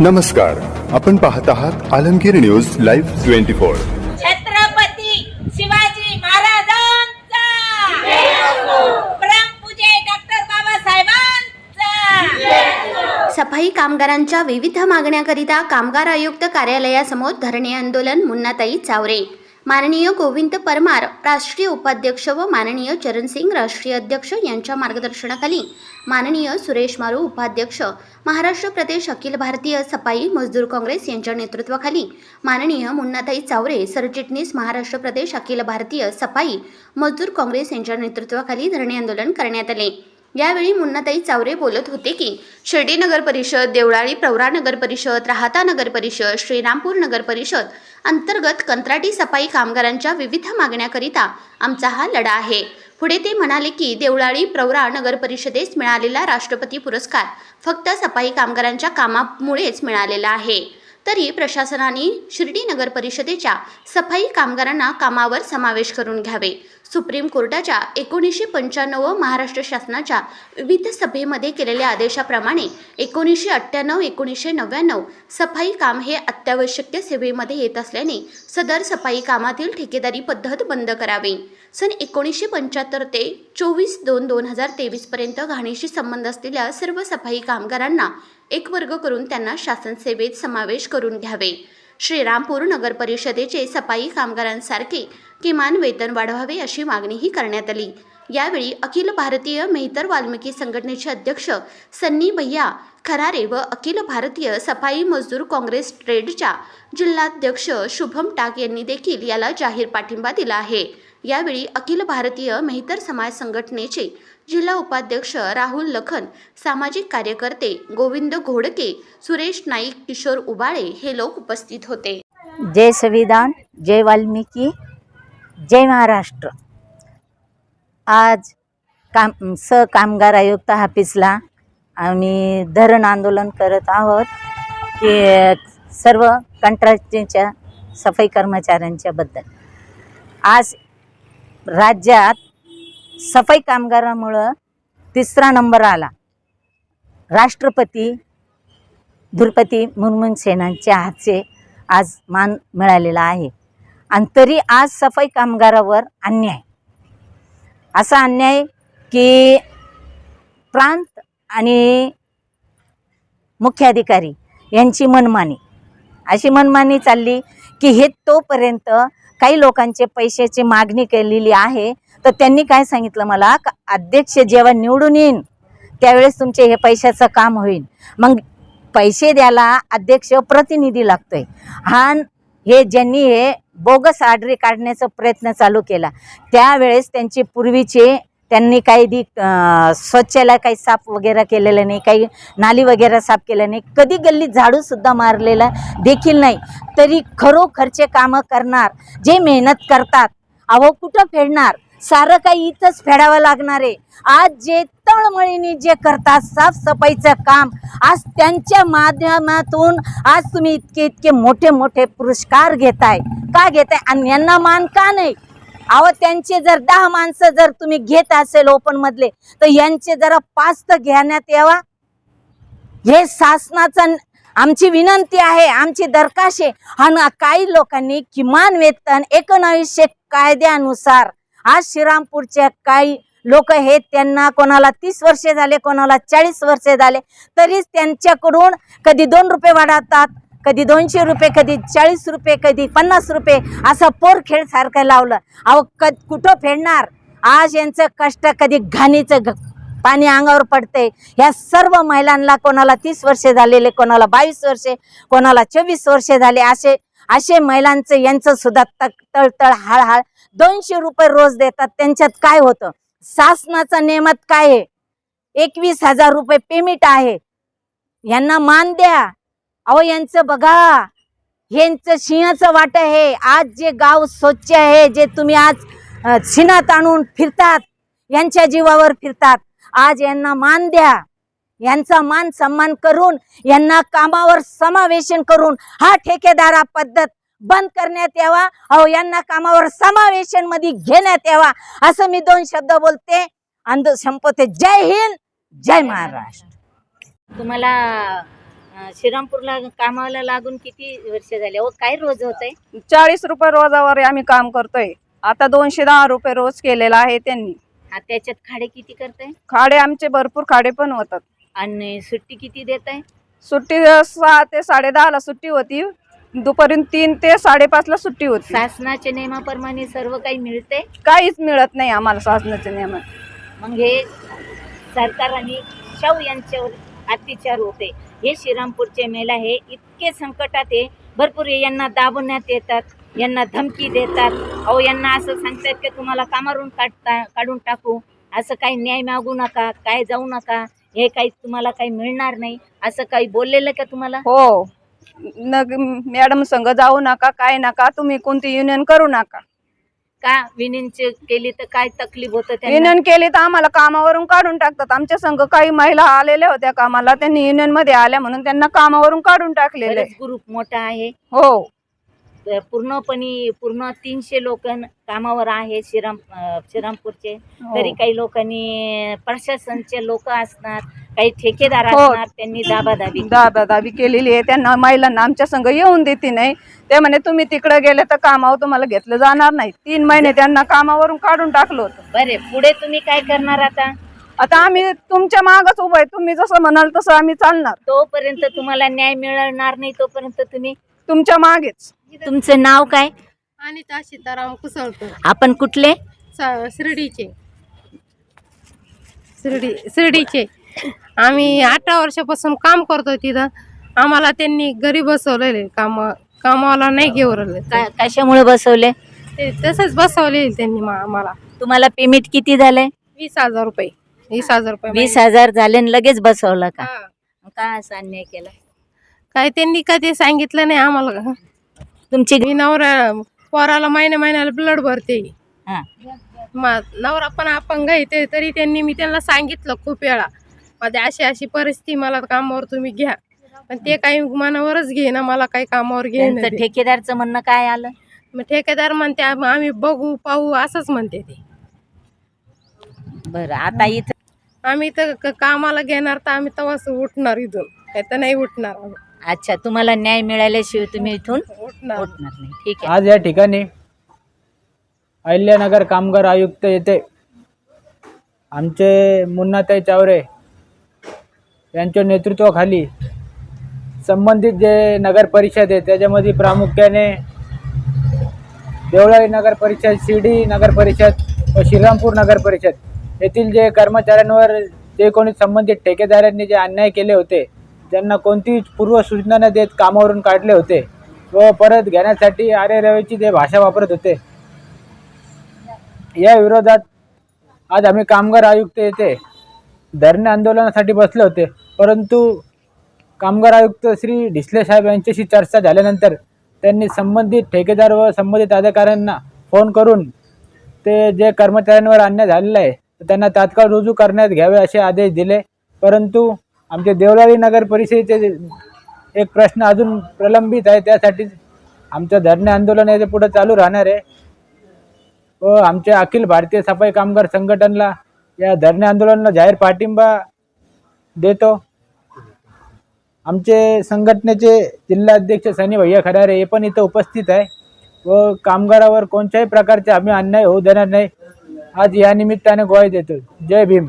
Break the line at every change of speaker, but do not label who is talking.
नमस्कार आपण पाहत आहात Alamgir news live twenty four.
Chhatrapati Shivaji महाराजांचा.
सफाई कामगारांच्या विविध मागण्याकरिता कामगार आयुक्त कार्यालयासमोर धरणे आंदोलन मुन्नाताई चावरे. माननीय गोविंद परमार राष्ट्रीय उपाध्यक्ष व माननीय चरणसिंग राष्ट्रीय अध्यक्ष यांच्या मार्गदर्शनाखाली माननीय सुरेश मारू उपाध्यक्ष महाराष्ट्र प्रदेश अखिल भारतीय सफाई मजदूर काँग्रेस यांच्या नेतृत्वाखाली माननीय मुन्नाताई चावरे सरचिटणीस महाराष्ट्र प्रदेश अखिल भारतीय सफाई मजदूर काँग्रेस यांच्या नेतृत्वाखाली धरणे आंदोलन करण्यात आले. यावेळी मुन्नाताई चावरे बोलत होते की शिर्डी नगर परिषद देवळाळी प्रवरा नगर परिषद राहता नगर परिषद श्रीरामपूर नगर परिषद अंतर्गत कंत्राटी सफाई कामगारांच्या विविध मागण्याकरिता आमचा हा लढा आहे. पुढे ते म्हणाले की देवळाळी प्रवरा नगर परिषदेस मिळालेला राष्ट्रपती पुरस्कार फक्त सफाई कामगारांच्या कामामुळेच मिळालेला आहे. तरी प्रशासनाने शिर्डी नगर परिषदेच्या सफाई कामगारांना कामावर समावेश करून घ्यावे. सुप्रीम कोर्टाच्या एकोणीसशे पंच्याण्णव महाराष्ट्र शासनाच्या विविध सभेमध्ये केलेल्या आदेशाप्रमाणे एकोणीसशे अठ्ठ्याण्णव एकोणीसशे नव्याण्णव सफाई काम हे अत्यावश्यक सेवेमध्ये येत असल्याने सदर सफाई कामातील ठेकेदारी पद्धत बंद करावी. सन एकोणीसशे पंच्याहत्तर ते चोवीस दोन दोन हजार तेवीसपर्यंत घाणीशी संबंध असलेल्या सर्व सफाई कामगारांना एक वर्ग करून त्यांना शासन सेवेत समावेश करून घ्यावे. श्रीरामपूर नगर परिषदेचे सफाई कामगारांसारखे किमान वेतन वाढवावे अशी मागणीही करण्यात आली. यावेळी अखिल भारतीय मेहतर वाल्मिकी संघटनेचे अध्यक्ष सन्नी भैया खरारे व अखिल भारतीय सफाई मजदूर काँग्रेस ट्रेडच्या जिल्हाध्यक्ष शुभम टाक यांनी देखील याला जाहीर पाठिंबा दिला आहे. यावेळी अखिल भारतीय मेहतर समाज संघटनेचे जिल्हा उपाध्यक्ष राहुल लखन सामाजिक कार्यकर्ते गोविंद घोडके सुरेश नाईक किशोर उबाळे हे लोक उपस्थित होते.
जय संविधान जय वाल्मिकी जय महाराष्ट्र. आज काम स कामगार आयुक्त ऑफिसला आम्ही धरण आंदोलन करत आहोत की सर्व कंत्राटीच्या सफाई कर्मचाऱ्यांच्या बद्दल. आज राज्यात सफाई कामगारामुळं तिसरा नंबर आला. राष्ट्रपती द्रुपदी मुर्मू सेनांच्या हातचे आज मान मिळालेला आहे. आणि तरी आज सफाई कामगारावर अन्याय. असा अन्याय की प्रांत आणि मुख्याधिकारी यांची मनमानी. अशी मनमानी चालली की हे तोपर्यंत काही लोकांचे पैशाची मागणी केलेली आहे. तर त्यांनी काय सांगितलं मला? का अध्यक्ष जेव्हा निवडून येईन त्यावेळेस तुमचे हे पैशाचं काम होईल. मग पैसे द्यायला अध्यक्ष प्रतिनिधी लागतोय. हा हे ज्यांनी हे बोगस आडरी काढण्याचा प्रयत्न चालू केला. त्यावेळेस त्यांचे पूर्वीचे त्यांनी काही दी स्वच्छला काही साफ वगैरे केलेलं नाही काही नाली वगैरे साफ केलं नाही. कधी गल्लीत झाडूसुद्धा मारलेला देखील नाही. तरी खरोखरचे कामं करणार जे मेहनत करतात अहो कुठं फेडणार? सारं काही इथंच फेडावं लागणार आहे. आज जे तळमळीने जे करतात साफसफाईचं काम आज त्यांच्या माध्यमातून आज तुम्ही इतके इतके मोठे मोठे पुरस्कार घेताय. का घेताय? आणि यांना मान का नाही? अहो त्यांचे जर दहा माणसं जर तुम्ही घेत असेल ओपन मधले तर यांचे जरा पाच तर घेण्यात यावा. हे शासनाचं आमची विनंती आहे आमची दरखास्त आहे. आणि काही लोकांनी किमान वेतन एकोणावीसशे कायद्यानुसार आज श्रीरामपूरच्या काही लोक हे त्यांना कोणाला तीस वर्षे झाले कोणाला चाळीस वर्षे झाले तरीच त्यांच्याकडून कधी दोन रुपये वाढवतात कधी दोनशे रुपये कधी चाळीस रुपये कधी पन्नास रुपये असं पोर खेळ सारखं लावलं. अहो क कुठं फेडणार? आज यांचं कष्ट कधी घाणीचं घ पाणी अंगावर पडते ह्या सर्व महिलांना कोणाला तीस वर्षे झालेले कोणाला बावीस वर्षे कोणाला चोवीस वर्षे झाले असे असे महिलांचं यांचं सुद्धा तक तळतळ हळहळ. दोनशे रुपये रोज देतात. त्यांच्यात काय होतं? शासनाचा नेमत काय आहे? एकवीस हजार रुपये पेमेंट आहे. यांना मान द्या. अहो यांचं बघा. यांचं सिंहाचं वाट आहे. आज जे गाव स्वच्छ आहे जे तुम्ही आज अ, आणून फिरतात यांच्या जीवावर फिरतात आज यांना मान द्या. यांचा मान सन्मान करून यांना कामावर समावेशन करून हा ठेकेदारा पद्धत बंद करण्यात यावा. अहो यांना कामावर समावेशनमध्ये घेण्यात यावा. असं मी दोन शब्द बोलते. आणि संपवते जय हिंद. जय महाराष्ट्र. तुम्हाला श्रीरामपूरला कामाला लागून किती वर्ष झाले? व काय रोज होत आहे
चाळीस रुपये रोजावर आम्ही काम करतोय. आता दोनशे दहा रुपये रोज केलेला आहे त्यांनी.
त्याच्यात खाडे किती करताय?
खाडे आमचे भरपूर खाडे पण होतात.
आणि सुट्टी किती देत आहे?
सुट्टी सहा ते साडे ला सुट्टी होती. दुपारी तीन ते साडेपाच ला सुट्टी होती.
शासनाच्या नियमाप्रमाणे सर्व काही मिळते?
काहीच मिळत नाही आम्हाला शासनाचे नियम
मग हे सरकार आणि शाहू यांच्यावर अत्याचार होते. हे श्रीरामपूरचे महिला हे इतके संकटात आहे. भरपूर यांना दाबवण्यात येतात यांना धमकी देतात. अहो यांना असं सांगतात की तुम्हाला कामावरून काढता काढून टाकू. असं काही न्याय मागू नका काय जाऊ नका. हे काही तुम्हाला काही मिळणार नाही. असं काही बोललेलं का तुम्हाला?
हो. न मॅडम संघ जाऊ नका काय नका तुम्ही कोणती युनियन करू नका.
का विनंती केली तर काय तकलीफ होतं त्यांना?
युनियन केली तर आम्हाला कामावरून काढून टाकतात. आमच्या संघ काही महिला आलेल्या होत्या कामाला त्यांनी युनियनमध्ये आल्या म्हणून त्यांना कामावरून काढून टाकलेले.
बरेच ग्रुप मोठा आहे.
हो.
पूर्णपणे पूर्ण तीनशे लोक कामावर आहे श्रीराम श्रीरामपूरचे.
हो.
तरी काही लोकांनी प्रशासनचे लोक असणार काही ठेकेदार
हो.
असणार त्यांनी दाबादाबी
दाबा दाबी केलेली आहे. त्यांना महिलांना आमच्या संघ येऊन देते नाही. ते म्हणे तुम्ही तिकडे गेले तर कामावर तुम्हाला घेतलं जाणार नाही. तीन महिने त्यांना कामावरून काढून टाकलं होतं.
बरे पुढे तुम्ही काय करणार आता?
आता आम्ही तुमच्या मागच उभं आहे. तुम्ही जसं म्हणाल तसं आम्ही चालणार.
तोपर्यंत तुम्हाला न्याय मिळणार नाही तोपर्यंत तुम्ही
तुमच्या मागेच.
तुमचं नाव काय?
अनिता सीताराम कुसळकर
आपण कुठले?
स- शिर्डीचे. शिर्डी शिर्डीचे. आम्ही अठरा वर्षापासून काम करतो तिथं. आम्हाला त्यांनी घरी बसवलेले काम कामाला नाही घेऊन
का- कशामुळे बसवले?
ते तसंच बसवले त्यांनी मा- आम्हाला.
तुम्हाला पेमेंट किती झालंय?
वीस हजार रुपये. वीस हजार रुपये
वीस हजार झाले आणि लगेच बसवलं का?
हा.
का असं अन्याय केला?
काय त्यांनी का ते सांगितलं नाही आम्हाला.
तुमची
मी नवरा पोराला महिन्या महिन्याला ब्लड भरते.
हा.
मा- नवरा पण अपंग आहे ते तरी त्यांनी मी त्यांना सांगितलं खूप वेळा. माझी अशी अशी परिस्थिती मला कामावर तुम्ही घ्या. पण ते काही मनावरच घेईना मला काही कामावर घेईन
त्यांचं ठेकेदारचं म्हणणं काय आलं?
मग ठेकेदार म्हणते आम- आम्ही बघू पाहू असंच म्हणते ते.
बरं आता इथं
आम्ही तर क- कामाला घेणार तर आम्ही तेव्हाच उठणार इथून. काय तर नाही उठणार. आम्ही.
अच्छा तुम्हाला न्याय मिळाल्याशिवाय तुम्ही इथून
उठणार
नाही. ठीक आहे.
आज या ठिकाणी अहिल्यानगर कामगार आयुक्त येथे आमचे मुन्नाताई चावरे यांच्या नेतृत्वाखाली संबंधित जे नगर परिषद आहे त्याच्यामध्ये प्रामुख्याने देवळाई नगर परिषद शिर्डी नगर परिषद व श्रीरामपूर नगर परिषद येथील जे कर्मचाऱ्यांवर जे कोणी संबंधित ठेकेदारांनी जे अन्याय केले होते ज्यांना कोणतीच पूर्व सूचना न देत कामावरून काढले होते व परत घेण्यासाठी आरे रवेची ते भाषा वापरत होते या विरोधात आज आम्ही कामगार आयुक्त येथे धरणे आंदोलनासाठी बसले होते. परंतु कामगार आयुक्त श्री ढिसले साहेब यांच्याशी चर्चा झाल्यानंतर त्यांनी संबंधित ठेकेदार व संबंधित अधिकाऱ्यांना फोन करून ते जे कर्मचाऱ्यांवर अन्याय झालेला आहे त्यांना तात्काळ रुजू करण्यात घ्यावे असे आदेश दिले. परंतु आमचे देवलाली नगर परिषदेचे एक प्रश्न अजून प्रलंबित आहे त्यासाठी आमचं धरणे आंदोलन याच्यापुढे चालू राहणार आहे. व आमच्या अखिल भारतीय सफाई कामगार संघटनला या धरणे आंदोलनाला जाहीर पाठिंबा देतो. आमचे संघटनेचे जिल्हा अध्यक्ष सनी भैया खरारे हे पण इथं उपस्थित आहे. व कामगारावर कोणत्याही प्रकारचे आम्ही अन्याय होऊ देणार नाही. आज या निमित्ताने गोवा देतो जय भीम.